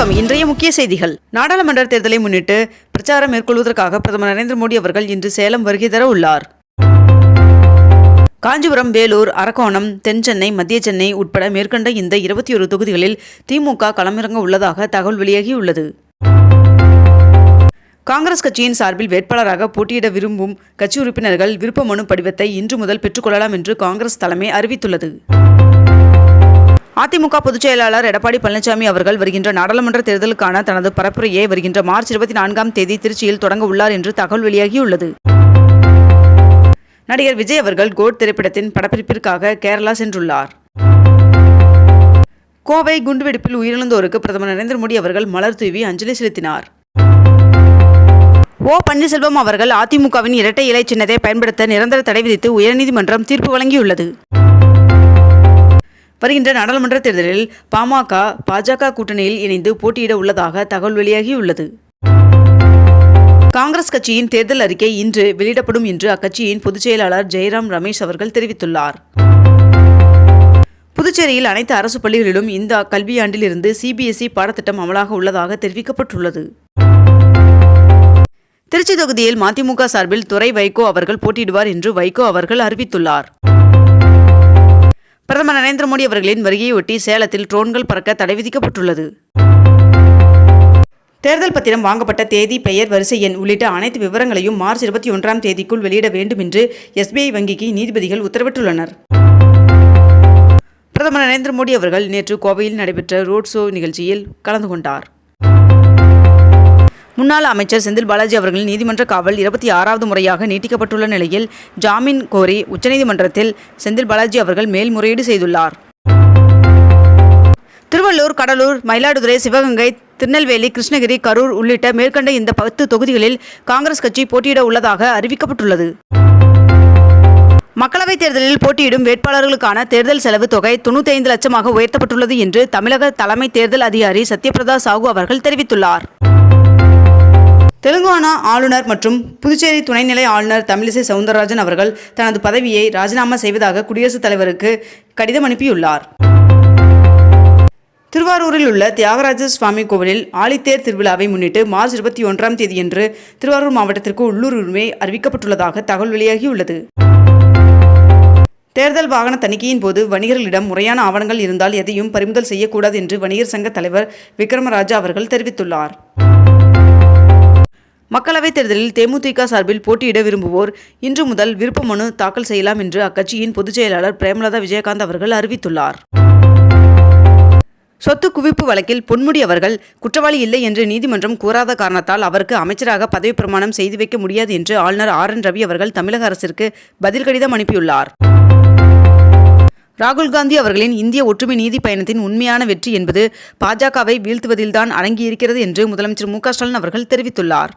வணக்கம். இன்றைய முக்கிய செய்திகள். நாடாளுமன்ற தேர்தலை முன்னிட்டு பிரச்சாரம் மேற்கொள்வதற்காக பிரதமர் நரேந்திர மோடி அவர்கள் இன்று சேலம் வருகை தர உள்ளார். காஞ்சிபுரம் வேலூர் அரக்கோணம் தென் சென்னை மத்திய சென்னை உட்பட மேற்கண்ட இந்த இருபத்தி ஒரு தொகுதிகளில் திமுக களமிறங்க உள்ளதாக தகவல் வெளியாகியுள்ளது. காங்கிரஸ் கட்சியின் சார்பில் வேட்பாளராக போட்டியிட விரும்பும் கட்சி உறுப்பினர்கள் விருப்ப மனு படிவத்தை இன்று முதல் பெற்றுக்கொள்ளலாம் என்று காங்கிரஸ் தலைமை அறிவித்துள்ளது. அதிமுக பொதுச் செயலாளர் எடப்பாடி பழனிசாமி அவர்கள் வருகின்ற நாடாளுமன்ற தேர்தலுக்கான தனது பரப்புரையை வருகின்ற மார்ச் இருபத்தி நான்காம் தேதி திருச்சியில் தொடங்க உள்ளார் என்று தகவல் வெளியாகியுள்ளது. நடிகர் விஜய் அவர்கள் கோட் திரைப்படத்தின் படப்பிடிப்பிற்காக கேரளா சென்றுள்ளார். கோவை குண்டுவெடிப்பில் உயிரிழந்தோருக்கு பிரதமர் நரேந்திர மோடி அவர்கள் மலர் தூவி அஞ்சலி செலுத்தினார். ஓ பன்னீர்செல்வம் அவர்கள் அதிமுகவின் இரட்டை இலை சின்னத்தை பயன்படுத்த நிரந்தர தடை விதித்து உயர்நீதிமன்றம் தீர்ப்பு வழங்கியுள்ளது. வருகின்ற நாடாளுமன்ற தேர்தலில் பாமக பாஜக கூட்டணியில் இணைந்து போட்டியிட உள்ளதாக தகவல் வெளியாகியுள்ளது. காங்கிரஸ் கட்சியின் தேர்தல் அறிக்கை இன்று வெளியிடப்படும் என்று அக்கட்சியின் பொதுச் செயலாளர் ஜெயராம் ரமேஷ் அவர்கள் தெரிவித்துள்ளார். புதுச்சேரியில் அனைத்து அரசு பள்ளிகளிலும் இந்த கல்வியாண்டிலிருந்து சிபிஎஸ்இ பாடத்திட்டம் அமலாக உள்ளதாக தெரிவிக்கப்பட்டுள்ளது. திருச்சி தொகுதியில் மதிமுக சார்பில் துறை வைகோ அவர்கள் போட்டியிடுவார் என்று வைகோ அவர்கள் அறிவித்துள்ளார். பிரதமர் நரேந்திர மோடி அவர்களின் வருகையொட்டி சேலத்தில் ட்ரோன்கள் பறக்க தடை விதிக்கப்பட்டுள்ளது. தேர்தல் பத்திரம் வாங்கப்பட்ட தேதி பெயர் வரிசை எண் உள்ளிட்ட அனைத்து விவரங்களையும் மார்ச் இருபத்தி ஒன்றாம் தேதிக்குள் வெளியிட வேண்டும் என்று எஸ்பிஐ வங்கிக்கு நீதிபதிகள் உத்தரவிட்டுள்ளனர். பிரதமர் நரேந்திர மோடி அவர்கள் நேற்று கோவையில் நடைபெற்ற ரோட் ஷோ நிகழ்ச்சியில் கலந்து கொண்டார். முன்னாள் அமைச்சர் செந்தில் பாலாஜி அவர்களின் நீதிமன்ற காவல் இருபத்தி ஆறாவது முறையாக நீட்டிக்கப்பட்டுள்ள நிலையில் ஜாமீன் கோரி உச்சநீதிமன்றத்தில் செந்தில் பாலாஜி அவர்கள் மேல்முறையீடு செய்துள்ளார். திருவள்ளூர் கடலூர் மயிலாடுதுறை சிவகங்கை திருநெல்வேலி கிருஷ்ணகிரி கரூர் உள்ளிட்ட மேற்கண்ட இந்த பத்து தொகுதிகளில் காங்கிரஸ் கட்சி போட்டியிட உள்ளதாக அறிவிக்கப்பட்டுள்ளது. மக்களவைத் தேர்தலில் போட்டியிடும் வேட்பாளர்களுக்கான தேர்தல் செலவு தொகை தொண்ணூற்றி ஐந்து லட்சமாக உயர்த்தப்பட்டுள்ளது என்று தமிழக தலைமை தேர்தல் அதிகாரி சத்யபிரதா சாஹூ அவர்கள் தெரிவித்துள்ளார். தெலுங்கானா ஆளுநர் மற்றும் புதுச்சேரி துணைநிலை ஆளுநர் தமிழிசை சவுந்தரராஜன் அவர்கள் தனது பதவியை ராஜினாமா செய்வதாக குடியரசுத் தலைவருக்கு கடிதம் அனுப்பியுள்ளார். திருவாரூரில் உள்ள தியாகராஜ சுவாமி கோவிலில் ஆழித்தேர் திருவிழாவை முன்னிட்டு மார்ச் இருபத்தி ஒன்றாம் தேதியன்று திருவாரூர் மாவட்டத்திற்கு உள்ளூர் உரிமை அறிவிக்கப்பட்டுள்ளதாக தகவல் வெளியாகியுள்ளது. தேர்தல் வாகன தணிக்கையின் போது வணிகர்களிடம் முறையான ஆவணங்கள் இருந்தால் எதையும் பறிமுதல் செய்யக்கூடாது என்று வணிகர் சங்க தலைவர் விக்ரமராஜா அவர்கள் தெரிவித்துள்ளார். மக்களவைத் தேர்தலில் தேமுதிக சார்பில் போட்டியிட விரும்புவோர் இன்று முதல் விருப்ப மனு தாக்கல் செய்யலாம் என்று அக்கட்சியின் பொதுச் செயலாளர் பிரேமலதா விஜயகாந்த் அவர்கள் அறிவித்துள்ளார். சொத்து குவிப்பு வழக்கில் பொன்முடி அவர்கள் குற்றவாளி இல்லை என்று நீதிமன்றம் கூறாத காரணத்தால் அவருக்கு அமைச்சராக பதவி பிரமாணம் செய்து வைக்க முடியாது என்று ஆளுநர் ஆர் என் ரவி அவர்கள் தமிழக அரசிற்கு பதில் கடிதம் அனுப்பியுள்ளார். ராகுல் காந்தி அவர்களின் இந்திய ஒற்றுமை நீதி பயணத்தின் உண்மையான வெற்றி என்பது பாஜகவை வீழ்த்துவதில்தான் அடங்கியிருக்கிறது என்று முதலமைச்சர் மு க ஸ்டாலின் அவர்கள் தெரிவித்துள்ளார்.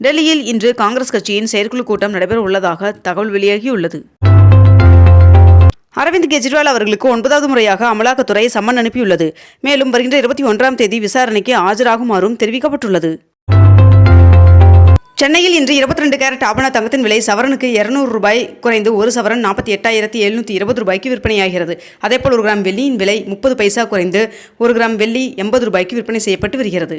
டெல்லியில் இன்று காங்கிரஸ் கட்சியின் செயற்குழு கூட்டம் நடைபெற உள்ளதாக தகவல் வெளியாகியுள்ளது. அரவிந்த் கெஜ்ரிவால் அவர்களுக்கு ஒன்பதாவது முறையாக அமலாக்கத்துறை சம்மன் அனுப்பியுள்ளது. மேலும் வருகின்ற இருபத்தி ஒன்றாம் தேதி விசாரணைக்கு ஆஜராகுமாறும் தெரிவிக்கப்பட்டுள்ளது. சென்னையில் இன்று இருபத்தி ரெண்டு கேரட் ஆபண தங்கத்தின் விலை சவரனுக்கு இருநூறு ரூபாய் குறைந்து ஒரு சவரன் நாற்பத்தி எட்டாயிரத்தி எழுநூற்றி இருபது ரூபாய்க்கு விற்பனையாகிறது. அதேபோல் ஒரு கிராம் வெள்ளியின் விலை முப்பது பைசா குறைந்து ஒரு கிராம் வெள்ளி எண்பது ரூபாய்க்கு விற்பனை செய்யப்பட்டு வருகிறது.